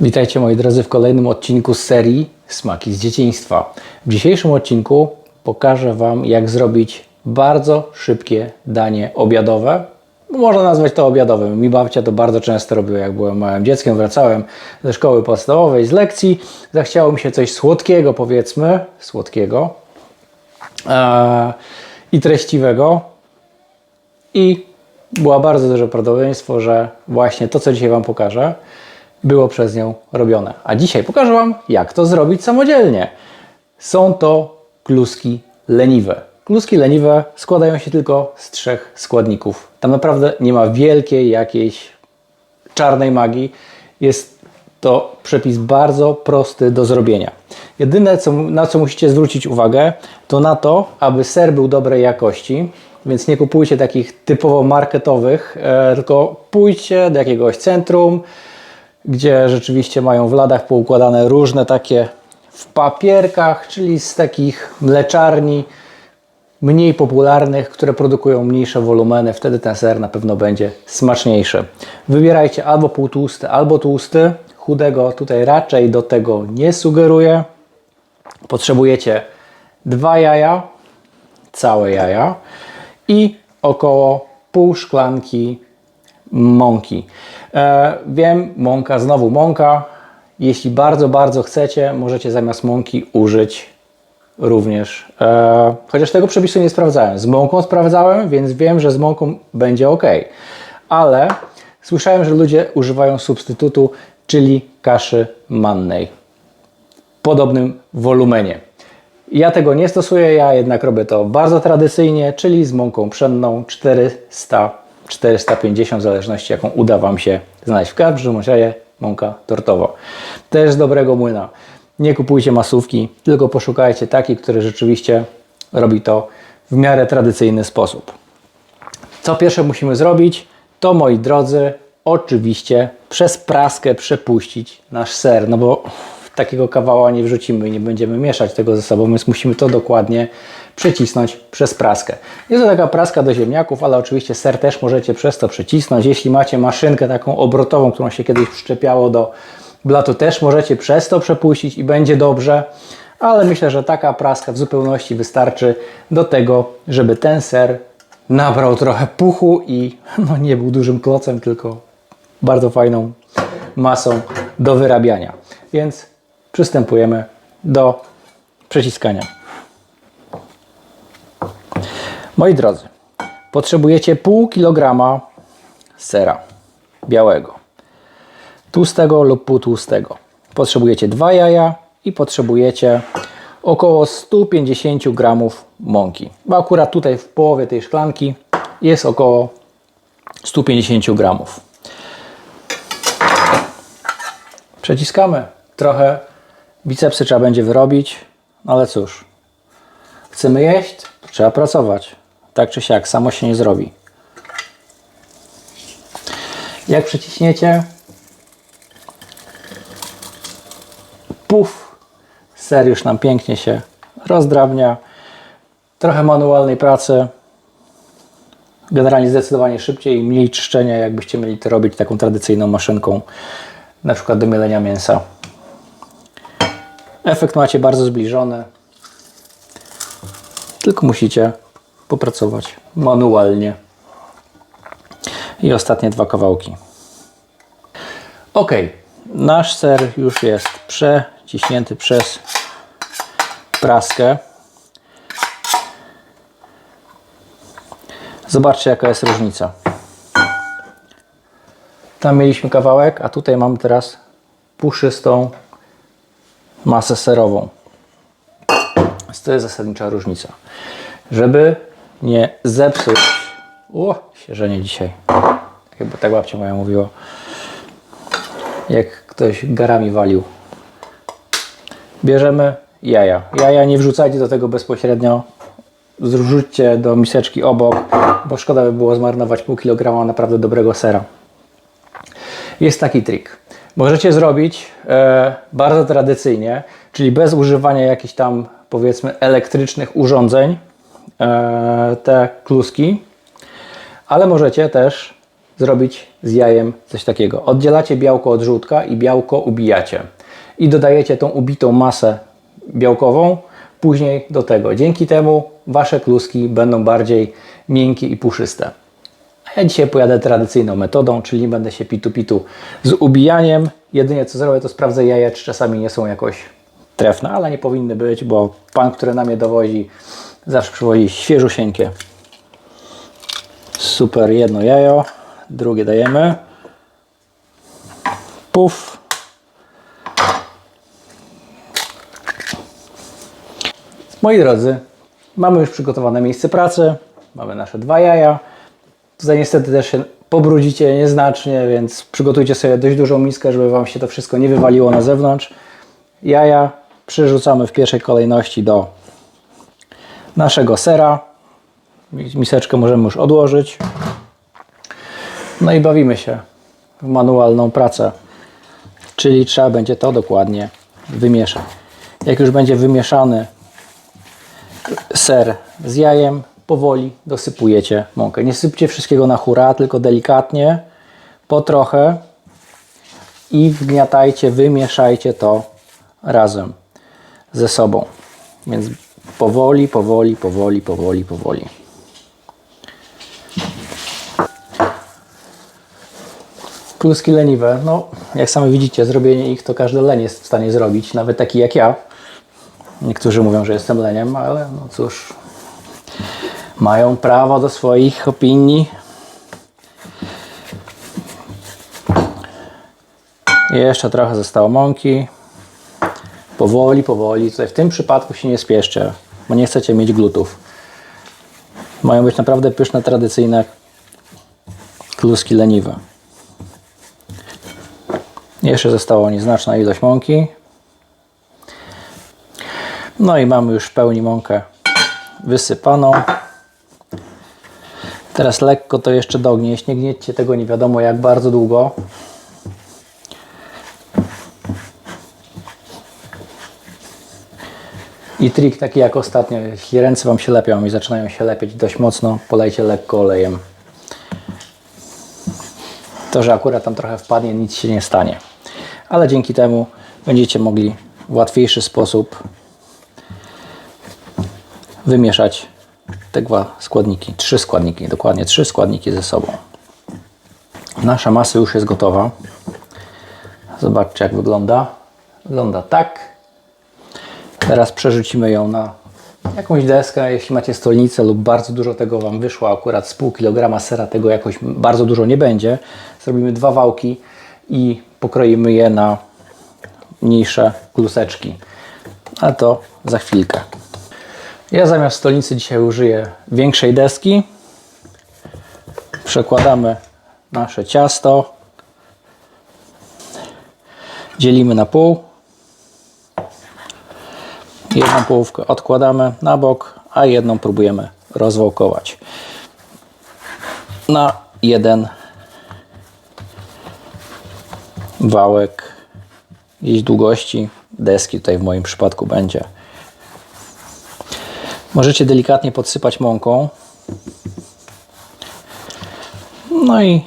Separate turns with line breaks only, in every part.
Witajcie moi drodzy w kolejnym odcinku serii Smaki z dzieciństwa. W dzisiejszym odcinku pokażę Wam jak zrobić bardzo szybkie danie obiadowe. Można nazwać to obiadowym. Mi babcia to bardzo często robiła, jak byłem małym dzieckiem. Wracałem ze szkoły podstawowej, z lekcji. Zachciało mi się coś słodkiego, powiedzmy, słodkiego i treściwego. I było bardzo duże prawdopodobieństwo, że właśnie to, co dzisiaj Wam pokażę, było przez nią robione. A dzisiaj pokażę Wam, jak to zrobić samodzielnie. Są to kluski leniwe. Kluski leniwe składają się tylko z trzech składników. Tam naprawdę nie ma wielkiej jakiejś czarnej magii. Jest to przepis bardzo prosty do zrobienia. Jedyne, co, na co musicie zwrócić uwagę, to na to, aby ser był dobrej jakości. Więc nie kupujcie takich typowo marketowych, e, tylko pójdźcie do jakiegoś centrum, gdzie rzeczywiście mają w ladach poukładane różne takie w papierkach, czyli z takich mleczarni mniej popularnych, które produkują mniejsze wolumeny, wtedy ten ser na pewno będzie smaczniejszy. Wybierajcie albo półtłusty, albo tłusty. Chudego tutaj raczej do tego nie sugeruję. Potrzebujecie dwa jaja, całe jaja i około pół szklanki mąki. E, wiem, mąka, znowu mąka. Jeśli bardzo, bardzo chcecie, możecie zamiast mąki użyć również, e, chociaż tego przepisu nie sprawdzałem. Z mąką sprawdzałem, więc wiem, że z mąką będzie ok. Ale słyszałem, że ludzie używają substytutu, czyli kaszy mannej. Podobnym wolumenie. Ja tego nie stosuję, ja jednak robię to bardzo tradycyjnie, czyli z mąką pszenną 400 450, w zależności jaką uda Wam się znaleźć. W każdym razie mąka tortowa. Też dobrego młyna. Nie kupujcie masówki, tylko poszukajcie takiej, który rzeczywiście robi to w miarę tradycyjny sposób. Co pierwsze musimy zrobić, to moi drodzy, oczywiście przez praskę przepuścić nasz ser, no bo takiego kawała nie wrzucimy i nie będziemy mieszać tego ze sobą, więc musimy to dokładnie przecisnąć przez praskę. Jest to taka praska do ziemniaków, ale oczywiście ser też możecie przez to przecisnąć. Jeśli macie maszynkę taką obrotową, którą się kiedyś przyczepiało do blatu, też możecie przez to przepuścić i będzie dobrze. Ale myślę, że taka praska w zupełności wystarczy do tego, żeby ten ser nabrał trochę puchu i no, nie był dużym klocem, tylko bardzo fajną masą do wyrabiania. Więc przystępujemy do przeciskania. Moi drodzy, potrzebujecie pół kilograma sera białego, tłustego lub półtłustego. Potrzebujecie dwa jaja i potrzebujecie około 150 gramów mąki. Bo akurat tutaj w połowie tej szklanki jest około 150 gramów. Przeciskamy. Trochę bicepsy trzeba będzie wyrobić, ale cóż. Chcemy jeść? Trzeba pracować. Tak czy siak, samo się nie zrobi. Jak przyciśniecie, puf, ser już nam pięknie się rozdrabnia. Trochę manualnej pracy. Generalnie zdecydowanie szybciej i mniej czyszczenia, jakbyście mieli to robić taką tradycyjną maszynką, na przykład do mielenia mięsa. Efekt macie bardzo zbliżony. Tylko musicie popracować manualnie. I ostatnie dwa kawałki. Ok, nasz ser już jest przeciśnięty przez praskę. Zobaczcie, jaka jest różnica. Tam mieliśmy kawałek, a tutaj mamy teraz puszystą masę serową. To jest zasadnicza różnica. Żeby nie zepsuć. O, sierzenie dzisiaj. Chyba tak babcia moja mówiła. Jak ktoś garami walił. Bierzemy jaja. Jaja nie wrzucajcie do tego bezpośrednio. Zrzućcie do miseczki obok, bo szkoda by było zmarnować pół kilograma naprawdę dobrego sera. Jest taki trik. Możecie zrobić e, bardzo tradycyjnie, czyli bez używania jakichś tam powiedzmy elektrycznych urządzeń, e, te kluski, ale możecie też zrobić z jajem coś takiego. Oddzielacie białko od żółtka i białko ubijacie. I dodajecie tą ubitą masę białkową później do tego. Dzięki temu Wasze kluski będą bardziej miękkie i puszyste. Ja dzisiaj pojadę tradycyjną metodą, czyli będę się pitu-pitu z ubijaniem. Jedynie co zrobię, to sprawdzę jaja, czy czasami nie są jakoś trefne, ale nie powinny być, bo pan, który nam je dowozi, zawsze przywozi świeżusieńkie. Super, jedno jajo, drugie dajemy. Puf. Moi drodzy, mamy już przygotowane miejsce pracy, mamy nasze dwa jaja. Tutaj niestety też się pobrudzicie nieznacznie, więc przygotujcie sobie dość dużą miskę, żeby Wam się to wszystko nie wywaliło na zewnątrz. Jaja przerzucamy w pierwszej kolejności do naszego sera. Miseczkę możemy już odłożyć. No i bawimy się w manualną pracę, czyli trzeba będzie to dokładnie wymieszać. Jak już będzie wymieszany ser z jajem, powoli dosypujecie mąkę. Nie sypcie wszystkiego na hura, tylko delikatnie, po trochę i wgniatajcie, wymieszajcie to razem ze sobą. Więc powoli, powoli, powoli, powoli, powoli. Kluski leniwe, no jak sami widzicie, zrobienie ich to każdy leń jest w stanie zrobić, nawet taki jak ja. Niektórzy mówią, że jestem leniem, ale no cóż, mają prawo do swoich opinii. Jeszcze trochę zostało mąki. Powoli, powoli. Tutaj w tym przypadku się nie spieszcie, bo nie chcecie mieć glutów. Mają być naprawdę pyszne, tradycyjne kluski leniwe. Jeszcze została nieznaczna ilość mąki. No i mamy już w pełni mąkę wysypaną. Teraz lekko to jeszcze dognieść. Nie gniecie tego nie wiadomo jak bardzo długo. I trik taki jak ostatnio, jeśli ręce Wam się lepią i zaczynają się lepieć dość mocno, polejcie lekko olejem. To, że akurat tam trochę wpadnie, nic się nie stanie. Ale dzięki temu będziecie mogli w łatwiejszy sposób wymieszać te dwa składniki, trzy składniki, dokładnie trzy składniki ze sobą. Nasza masa już jest gotowa. Zobaczcie jak wygląda. Wygląda tak. Teraz przerzucimy ją na jakąś deskę, jeśli macie stolnicę lub bardzo dużo tego Wam wyszło, akurat z pół kilograma sera tego jakoś bardzo dużo nie będzie. Zrobimy dwa wałki i pokroimy je na mniejsze kluseczki. A to za chwilkę. Ja zamiast stolnicy dzisiaj użyję większej deski. Przekładamy nasze ciasto. Dzielimy na pół. Jedną połówkę odkładamy na bok, a jedną próbujemy rozwałkować. Na jeden wałek gdzieś długości deski tutaj w moim przypadku będzie Możecie delikatnie podsypać mąką. No i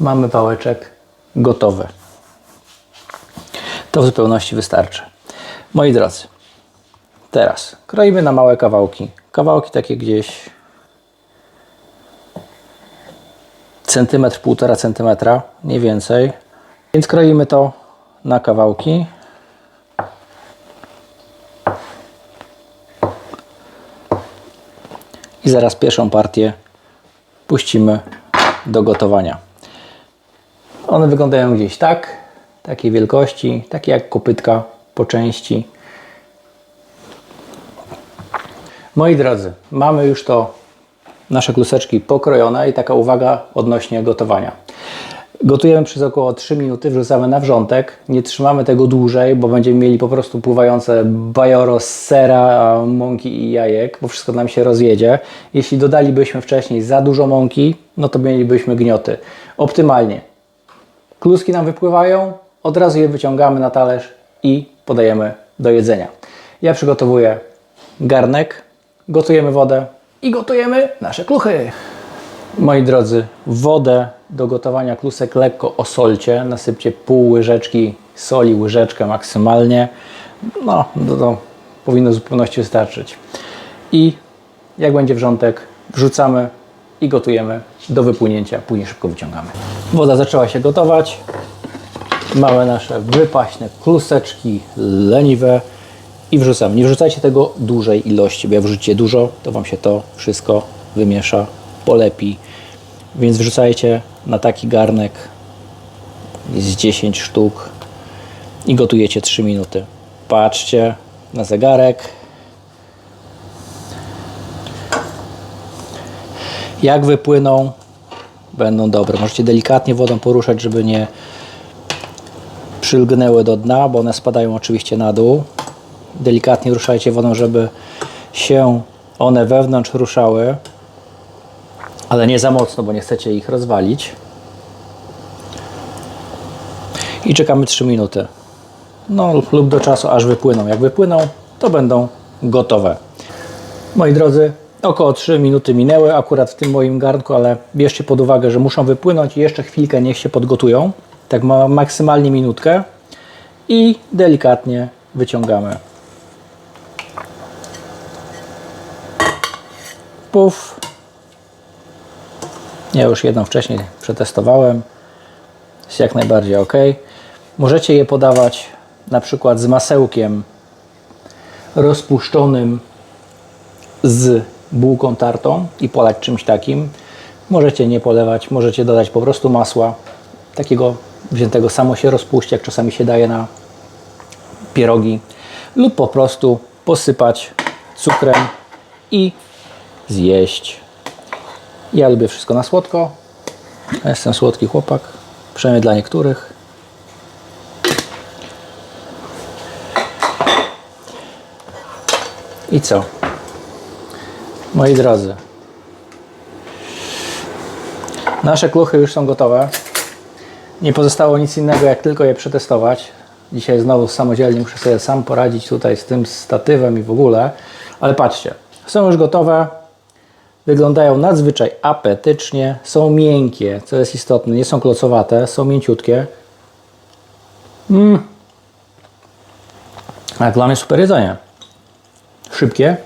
mamy pałeczek gotowy. To w zupełności wystarczy. Moi drodzy, teraz kroimy na małe kawałki. Kawałki takie gdzieś centymetr, półtora centymetra, nie więcej. Więc kroimy to na kawałki. Zaraz pierwszą partię puścimy do gotowania. One wyglądają gdzieś tak, takiej wielkości, takie jak kopytka po części. Moi drodzy, mamy już to nasze kluseczki pokrojone i taka uwaga odnośnie gotowania. Gotujemy przez około 3 minuty, wrzucamy na wrzątek. Nie trzymamy tego dłużej, bo będziemy mieli po prostu pływające bajoro z sera, mąki i jajek, bo wszystko nam się rozjedzie. Jeśli dodalibyśmy wcześniej za dużo mąki, no to mielibyśmy gnioty. Optymalnie. Kluski nam wypływają, od razu je wyciągamy na talerz i podajemy do jedzenia. Ja przygotowuję garnek gotujemy wodę i gotujemy nasze kluchy. Moi drodzy, wodę do gotowania klusek lekko osolcie. Nasypcie pół łyżeczki soli, łyżeczkę maksymalnie. No, to, to powinno w zupełności wystarczyć. I jak będzie wrzątek, wrzucamy i gotujemy do wypłynięcia. Później szybko wyciągamy. Woda zaczęła się gotować. Mamy nasze wypaśne kluseczki leniwe i wrzucamy. Nie wrzucajcie tego dużej ilości, bo jak wrzucicie dużo, to Wam się to wszystko wymiesza, polepi. Więc wrzucajcie na taki garnek z 10 sztuk i gotujecie 3 minuty. Patrzcie na zegarek. Jak wypłyną, będą dobre. Możecie delikatnie wodą poruszać, żeby nie przylgnęły do dna, bo one spadają oczywiście na dół. Delikatnie ruszajcie wodą, żeby się one wewnątrz ruszały, ale nie za mocno, bo nie chcecie ich rozwalić. I czekamy 3 minuty. No lub do czasu, aż wypłyną. Jak wypłyną, to będą gotowe. Moi drodzy, około 3 minuty minęły akurat w tym moim garnku, ale bierzcie pod uwagę, że muszą wypłynąć i jeszcze chwilkę niech się podgotują. Tak ma maksymalnie minutkę i delikatnie wyciągamy. Puf. Ja już jedną wcześniej przetestowałem. Jest jak najbardziej ok. Możecie je podawać na przykład z masełkiem rozpuszczonym z bułką tartą i polać czymś takim. Możecie nie polewać, możecie dodać po prostu masła, takiego wziętego samo się rozpuści, jak czasami się daje na pierogi, lub po prostu posypać cukrem i zjeść. Ja lubię wszystko na słodko. Jestem słodki chłopak, przynajmniej dla niektórych. I co? Moi drodzy, nasze kluchy już są gotowe. Nie pozostało nic innego, jak tylko je przetestować. Dzisiaj znowu samodzielnie muszę sobie sam poradzić tutaj z tym statywem i w ogóle. Ale patrzcie, są już gotowe. Wyglądają nadzwyczaj apetycznie. Są miękkie, co jest istotne. Nie są klocowate, są mięciutkie. Mmm. Jak dla mnie super jedzenie. Szybkie.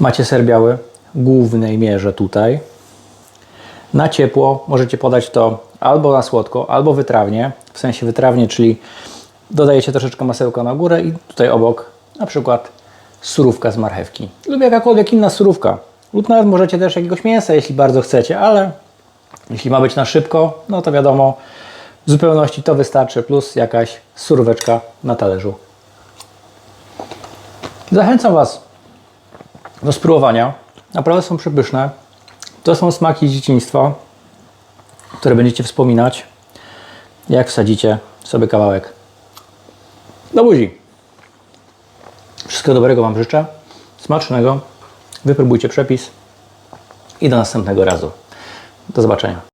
Macie ser biały w głównej mierze tutaj. Na ciepło możecie podać to albo na słodko, albo wytrawnie. W sensie wytrawnie, czyli dodajecie troszeczkę masełka na górę i tutaj obok na przykład surówka z marchewki lub jakakolwiek inna surówka. Lub nawet możecie też jakiegoś mięsa, jeśli bardzo chcecie, ale jeśli ma być na szybko, no to wiadomo, w zupełności to wystarczy, plus jakaś suróweczka na talerzu. Zachęcam Was do spróbowania. Naprawdę są przepyszne. To są smaki z dzieciństwa, które będziecie wspominać, jak wsadzicie sobie kawałek do buzi. Wszystkiego dobrego Wam życzę. Smacznego. Wypróbujcie przepis i do następnego razu. Do zobaczenia.